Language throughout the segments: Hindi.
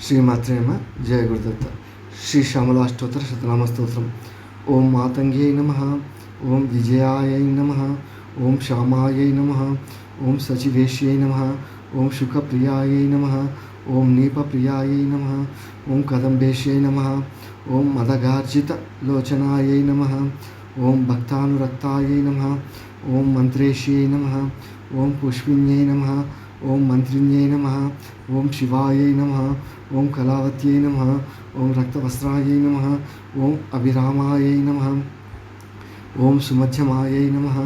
श्री जय गुरुदत्त श्री श्यामलाष्टोत्र शतनाम स्तोत्रम ओम मातंगे नम ओम विजयाय नम ओम श्यामाय नम ओम सचिवेश नम ओम शुकप्रियाय नम ओम नीपप्रियाय नम ओम कदम्बेश्यै नम ओम मदगार्जित लोचनाय नम ओम भक्तानुरक्ताय नम ओम मंत्रेश नम ओम पुष्पिन्यै नम ओम मन्त्रिण्यै नमः ओम शिवायै नमः ओम कलावत्यै नमः ओम रक्तवस्त्रायै नमः ओम अभिरामायै नमः ओम सुमध्यमायै नमः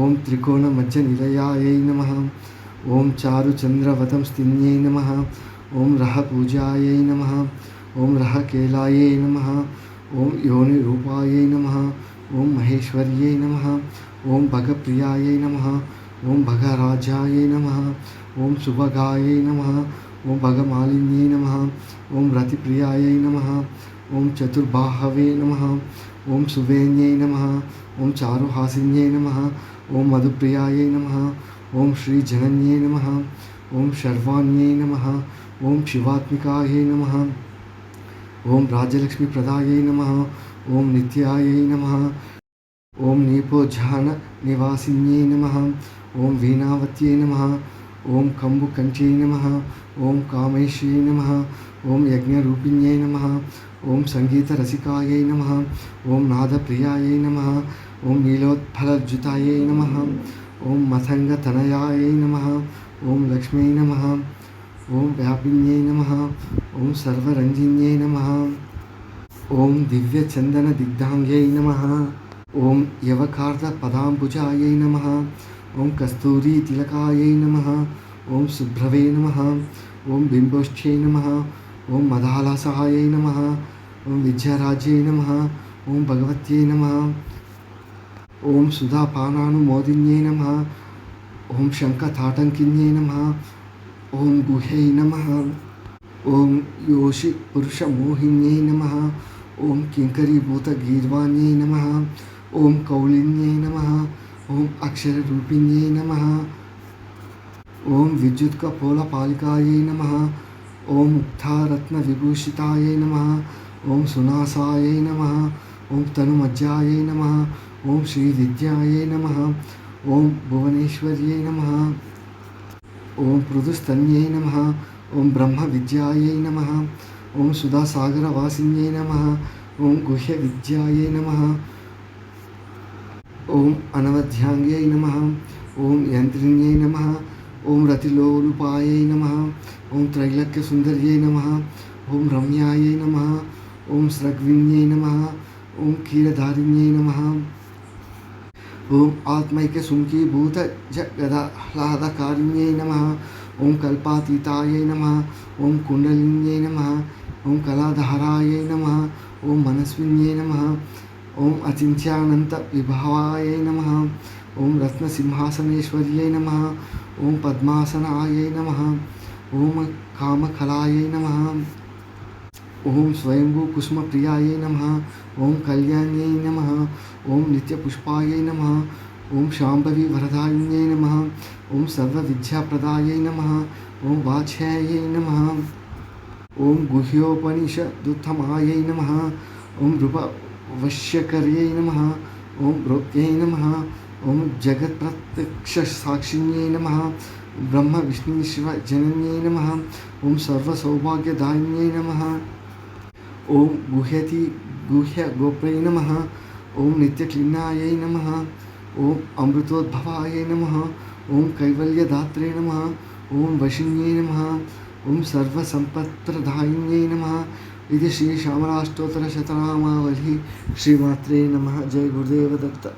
ओम त्रिकोणमध्यनिलयायै नमः ओम चारुचन्द्रवतं स्थिन्यै नमः ओम रह पूजायै नमः ओम रह केलायै नमः ओम योनिरूपायै नमः ओम महेश्वर्यै नमः ओम भगप्रियायै नमः ओम भगराजायै नमः ओम शुभगाय नम ओं भगमालिन्ये नम ओं रतिप्रियाय नम ओं चतुर्बाहवे नम ओं सुवेन्ये नम ओं चारुहासिन्ये नम ओं मधुप्रियाय नम ओं श्रीजनन्ये नम ओं शर्वाण्ये नम ओं शिवात्मकाय नम ओं राजलक्ष्मीप्रदाय नम ओं नित्याय नम ओं नीपोजान नीपोज्झाननिवासिन्ये नम ओं वीणावत्ये नम ॐ कम्बुकञ्चै नमः ॐ कामेश्यै नमः ॐ यज्ञरूपिण्यै नमः ॐ सङ्गीतरसिकायै नमः नम ओं नमः नम ओं नमः ॐ मथङ्गतनयायै नमः ॐ लक्ष्म्यै नमः ॐ व्यापिन्यै नमः ॐ सर्वरञ्जिन्यै नमः ॐ दिव्यचन्दनदिग्धाङ्ग्यै नमः ॐ यवकार्थपदाम्बुजायै नम ओं कस्तूरी तिलकाय नम ओं सुभ्रवे नम ओं बिंबोष्ठ नम ओं मदालासहाय नम ओं विद्याराज्य नम ओं भगवत नम ओं सुधापानानुमोदिन्यै नम ओं शङ्खताटङ्किन्यै नम ओं गुहे नम ओं योषिपुरुषमोहिन्यै नम ओं किंकूतगीर्वाण्य नम ओं कौलिन्यै नमः ओम अक्षर रूपिण्य नम ओम विद्युत कपोल पालिकाय नम ओम मुक्तारत्न विभूषिताय नम ओम सुनासाय नम ओम तनुमज्जाय नम ओम श्री विद्याय नम ओम भुवनेश्वर्य नम ओम पृदुस्तन्य नम ओम ब्रह्म विद्याय नम ओम सुधासागरवासिन्ये नम ओम गुह्य विद्याय नम ఓం అనవధ్యాంగ్యై నమ ఓం యంత్రిణ్యై నమ ఓం రతిలోలుపాయై నమ ఓం త్రైలక్య సుందర్యై నమ ఓం రమ్యాయై నమ ఓం స్రగ్విన్యై నమ ఓం క్షీరధారిణ్యై నమ ఓం ఆత్మైక సుంకీభూత జగదాహ్లాదకారిణ్యై నమ ఓం కల్పాతీతాయై నమ ఓం కుండలిన్యై నమ ఓం కళాధారాయై నమ ఓం మనస్విన్యై నమ ॐ रत्न सिंहासनेश्वर्य नम रत्नसिंहासनेश्वर्यै पद्मासनाय नम पद्मासनायै कामकलाय नम कामखलायै नमः ॐ स्वयम्भुकुसुमप्रियायै नम ॐ कल्याण्य नम ॐ नित्यपुष्पायै नम ॐ शाम्भवी वरदायिन्यै नम ॐ सर्वविद्याप्रदायै नम ओं वाच्यायै नम ओं गुह्योपनिषदुत्थमाय नम ओं रूप वश्यकर्यै नमः। ॐ प्रोक्त्यै नमः। ॐ जगत्प्रत्यक्षसाक्षिण्यै नमः। ब्रह्मविष्णुशिवजनन्यै नम। ओं सर्वसौभाग्यदायिन्यै नम। ओं गुह्यति गुह्य गुह्यगोप्रै नम। ओं नित्यक्लिन्नायै नम। ओं अमृतोद्भवाय नम। ओं कैवल्यदात्रे नम। ओं वशिन्यै नम। ओं सर्वसम्पत्प्रदायिन्यै नम। इति श्रीश्यामलाष्टोत्तरशतनामावली श्रीमात्रे नमः। जय गुरुदेवदत्त